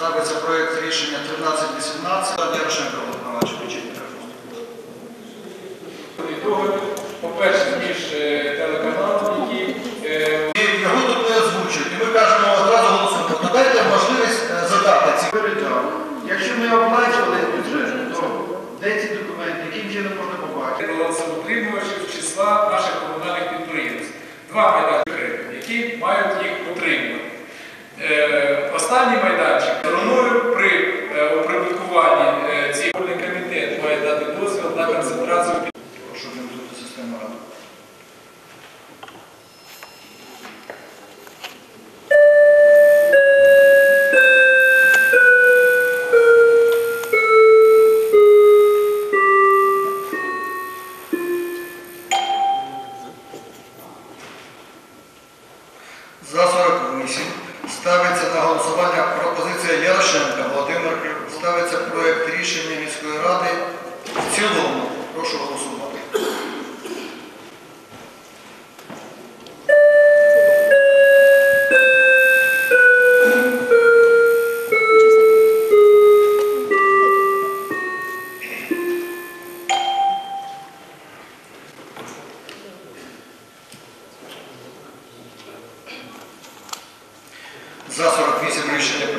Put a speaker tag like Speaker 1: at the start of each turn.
Speaker 1: Ставиться проєкт рішення 1318. Ярошенко Володимир включіть мікрофон.
Speaker 2: по-перше, між е, телеканалом, який е,
Speaker 1: його тут не озвучують. І ми кажемо одразу голосуємо. Надайте можливість е, задати ці
Speaker 3: Передав. Якщо ми оплачували бюджет, то де ці документи, яким чином можна побачити?
Speaker 2: балансоутримувачів числа наших комунальних підприємств. Два майданчики, які мають
Speaker 1: ради. За 48 ставиться на голосування пропозиція Ярошенка Володимир Ставиться проект рішення міської ради в цілому. Прошу голосувати. за 40 години ше не